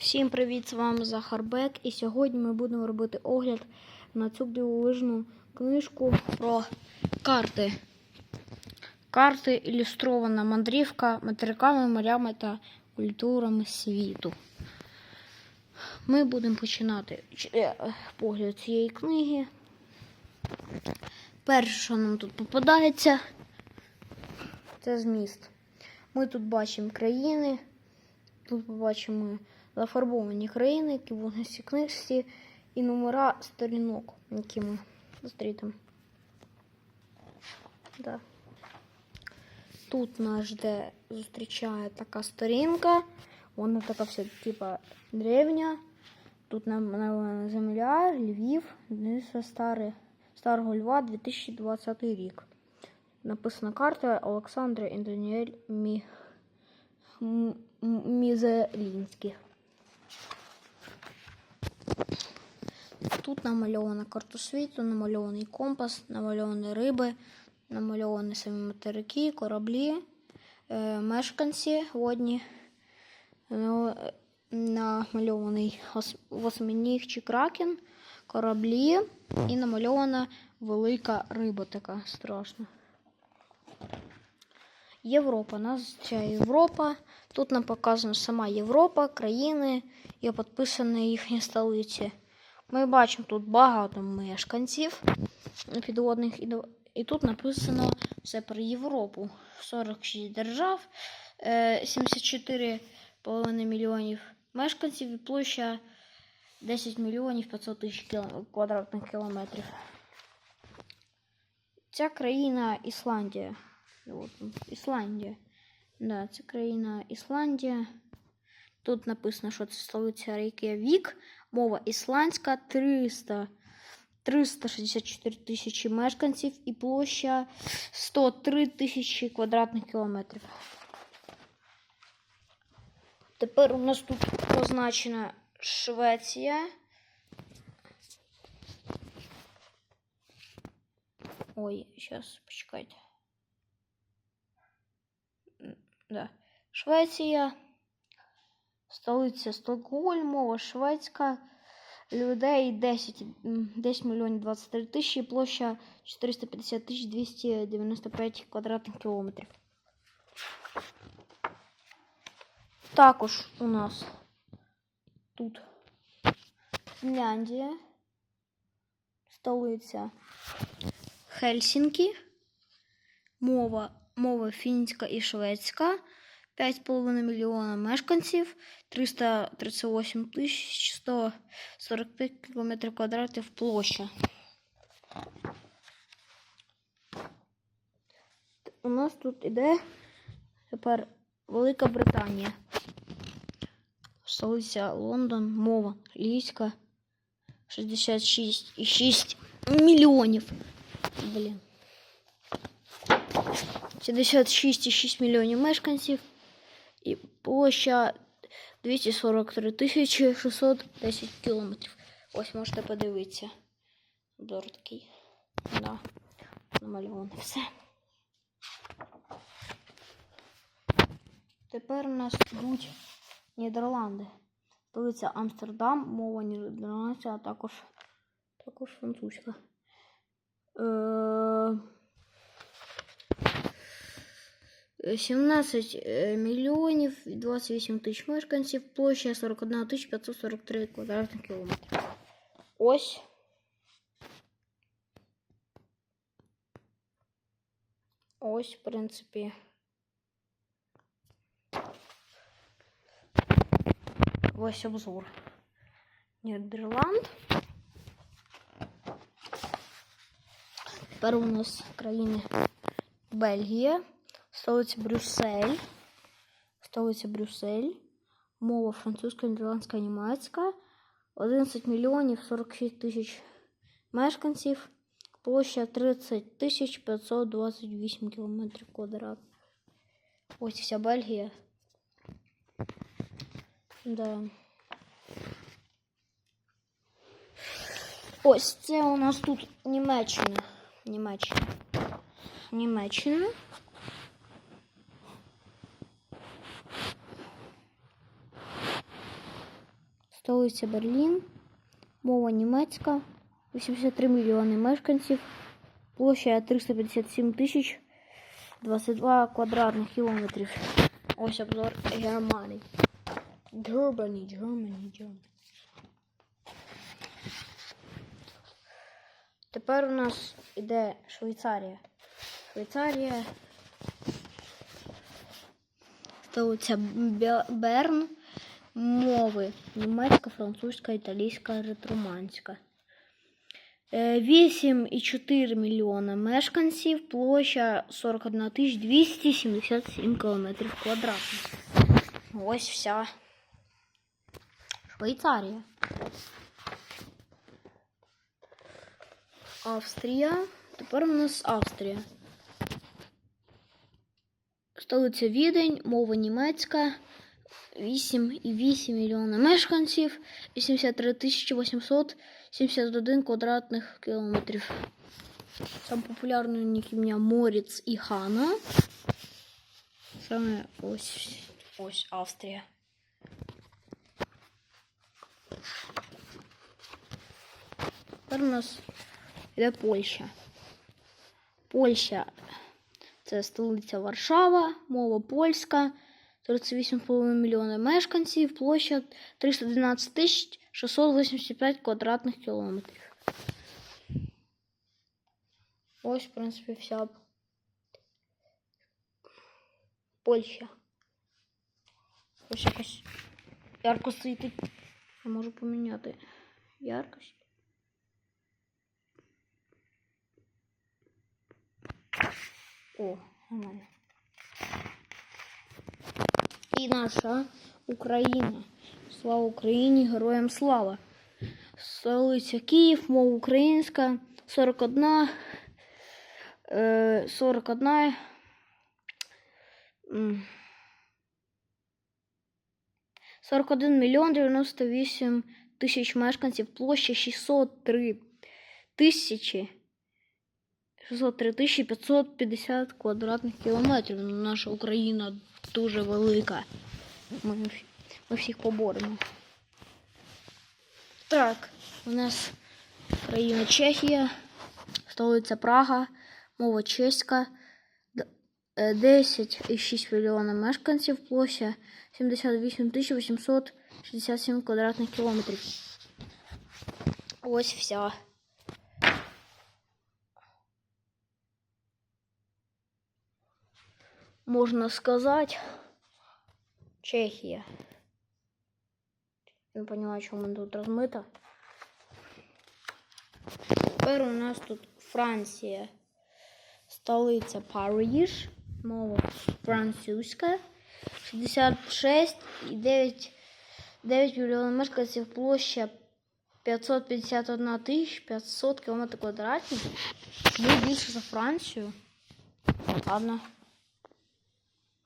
Всім привіт! З вами Захарбек. І сьогодні ми будемо робити огляд на цю дивовижну книжку про карти. Карти ілюстрована мандрівка материками, морями та культурами світу. Ми будемо починати е, погляд цієї книги. Перше, що нам тут попадається, це зміст. Ми тут бачимо країни. Тут побачимо зафарбовані країни, які книжці, і номера сторінок, які ми зустрітимо. Да. Тут нас жде зустрічає така сторінка. Вона така вся, типа, древня. Тут нам земля, Львів, Дениса Старого Льва, 2020 рік. Написана карта Олександра і Даніель Мі... Мізелінських. Тут намальована карта світу, намальований компас, намальовані риби, намальовані самі материки, кораблі, е, мешканці водні, е, намальований ос- восьминіг чи кракен, кораблі і намальована велика риба така страшна. Європа. Нас зустрічає Європа. Тут нам показана сама Європа, країни і підписані їхні столиці. Ми бачимо тут багато мешканців підводних, і, тут написано все про Європу. 46 держав, е, 74,5 мільйонів мешканців і площа 10 мільйонів 500 тисяч квадратних кілометрів. Ця країна Ісландія. От, Ісландія. Да, це країна Ісландія. Тут написано, що це столиця Рейк'явік. Мова ісландська 300, 364 тисячі мешканців і площа 103 тисячі квадратних кілометрів. Тепер у нас тут позначена Швеція. Ой, зараз почекайте. Да. Швеція, столиця Стокгольм, мова шведська, людей 10, 10 мільйонів 23 тисячі, площа 450 тисяч 295 квадратних кілометрів. Також у нас тут Фінляндія, столиця Хельсінкі, мова, мова фінська і шведська, 5,5 мільйона мешканців, 338 тисяч 145 км квадратів площа. У нас тут іде тепер Велика Британія. Столиця Лондон, мова англійська, 66,6 мільйонів. Блін. 56,6 мільйонів мешканців і площа 243 тисячі 610 кілометрів. Ось можете подивитися. Обзор такий. Да. Намальоване все. Тепер у нас йдуть Нідерланди. Столиця Амстердам, мова нідерландська, а також, також французька. Е, 17 е, мільйонів 28 тисяч мешканців, площа 41 тисяч 543 квадратних кілометрів. Ось. Ось, в принципі. Ось обзор. Нідерланд. Тепер у нас країни Бельгія, Столиця Брюссель, столиця Брюссель, мова французька, нідерландська, німецька, 11 мільйонів 46 тисяч мешканців, площа 30 тисяч 528 кілометрів квадратних. Ось вся Бельгія. Да. Ось це у нас тут Німеччина. Німеччина. Німеччина. Столиця Берлін, мова німецька, 83 мільйони мешканців, площа 357 тисяч 22 квадратних кілометрів. Ось обзор Германії. Germany, Germany, Germany. Тепер у нас іде Швейцарія. Швейцарія. Столиця Берн. Мови німецька, французька, італійська, ретроманська. Е, 8,4 мільйона мешканців, площа 41 277 кілометрів квадратних. Ось вся Швейцарія. Австрія. Тепер у нас Австрія. Столиця Відень, мова німецька, 8,8 мільйона мешканців, 83 тисячі 871 квадратних кілометрів. Сам популярний нік ім'я Моріц і Хана. Саме ось, ось Австрія. Тепер у нас йде Польща. Польща це столиця Варшава, мова польська, 38,5 мільйони мешканців, площа 312 тисяч 685 квадратних кілометрів. Ось, в принципі, вся Польща. Ось якось ярко світить. Я можу поміняти яркость. О, нормально. І наша Україна. Слава Україні, героям слава. Столиця Київ, мова українська, 41, е, 41, м, 41 мільйон 98 тисяч мешканців, площа 603 тисячі 603 550 квадратних кілометрів. Наша Україна дуже велика. Ми, ми всіх поборемо. Так, у нас країна Чехія, столиця Прага, мова чеська, е, 10,6 мільйона мешканців, площа 78 867 квадратних кілометрів. Ось вся. Можна сказати, Чехія. Не понимаю, чому тут розмито. Тепер у нас тут Франція. Столиця Париж. Мова французька. 66 і 9, 9 мільйонів мешканців площа 551 тисяч 500 км квадратних. Ми більше за Францію. Ладно.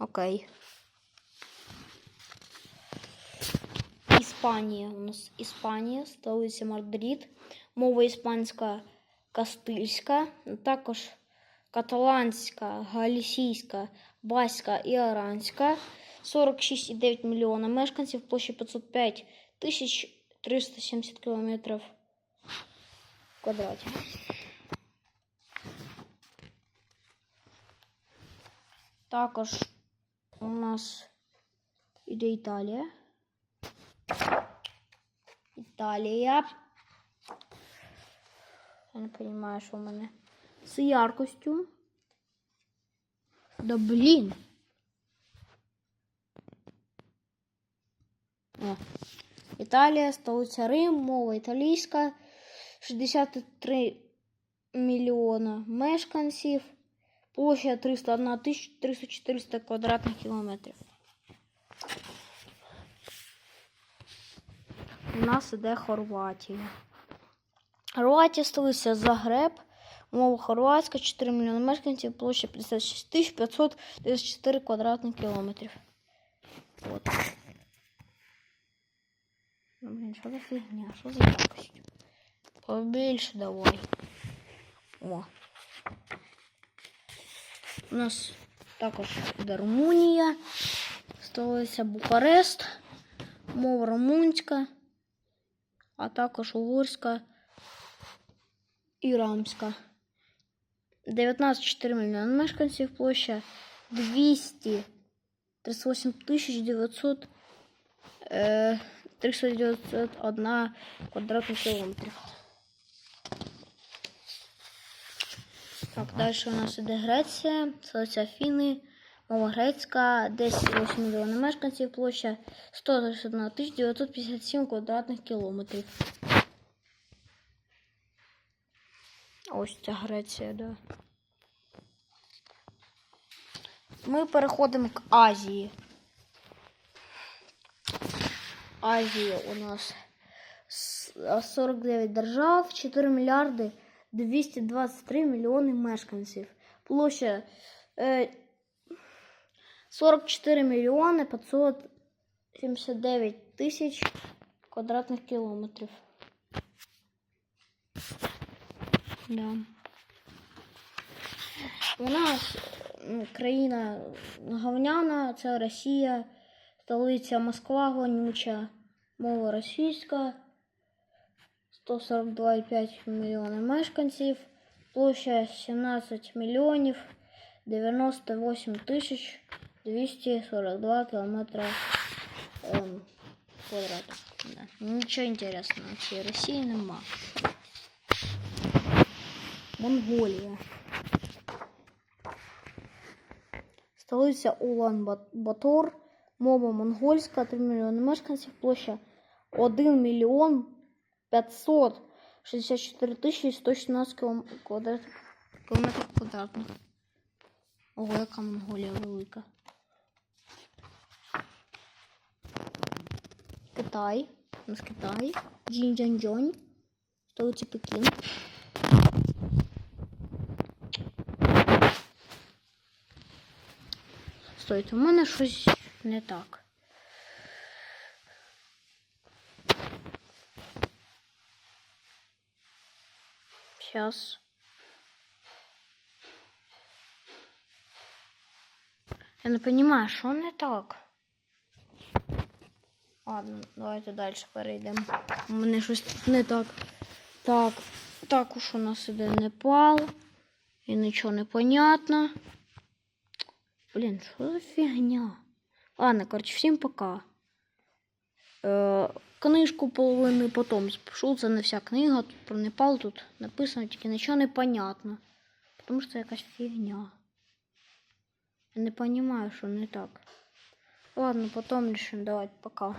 Окей. Іспанія. У нас Іспанія, столиця Мадрид. Мова іспанська кастильська, також каталанська, галісійська, баська і аранська. 46,9 мільйона мешканців, площа 505 тисяч 370 кілометрів квадратів. Також у нас іде Італія. Італія. Я не розумію, що в мене. З яркостю. Да блін. О. Італія, столиця Рим, мова італійська. 63 мільйона мешканців. Площа 301 тисяч 300 квадратних кілометрів. У нас іде Хорватія. Хорватія столиця Загреб. Мова хорватська, 4 мільйони мешканців, площа 56 тисяч 594 квадратних кілометрів. От. Ну, блін, що за фігня? Що за якость? Побільше давай. О. У нас також Румунія, столиця Бухарест, мова румунська, а також Угорська і Рамська. 19,4 мільйони мешканців, площа 238 тисяч 900 е, 391 квадратних кілометрів. Так, далі у нас іде Греція, столиця Афіни, мова грецька, 10,8 мільйони мешканців, площа 131 957 квадратних кілометрів. Ось ця Греція, да. Ми переходимо к Азії. Азія у нас 49 держав, 4 мільярди 223 мільйони мешканців. Площа е, 44 мільйони 579 тисяч квадратних кілометрів. Да. У нас ну, країна говняна, це Росія, столиця Москва гонюча, мова російська, 142,5 мільйони мешканців, площа 17 мільйонів 98 тисяч 242 кілометра ем, квадратів. Да. Нічого інтересного в цій Росії нема. Монголія. Столиця Улан-Батор, мова монгольська, 3 мільйони мешканців, площа 1 мільйон 564 тисячі 116 кілом- квадрат... кілометрів квадратних. Ого, яка Монголія велика. Китай. У нас Китай. Джінджанджонь. Столиця Пекін. Стойте, у мене щось не так. Сейчас. Я не понимаю, що не так. Ладно, давайте далі перейдемо. У мене щось не так. Так, також у нас іде Непал. І нічого не понятно. Блін, що за фігня? Ладно, коротше, всім пока. Е, книжку половини потом спишу, Це не вся книга. Тут про Непал тут написано, тільки нічого не понятно. Тому що це якась фігня. Я не розумію, що не так. Ладно, потім рішимо. Давайте, пока.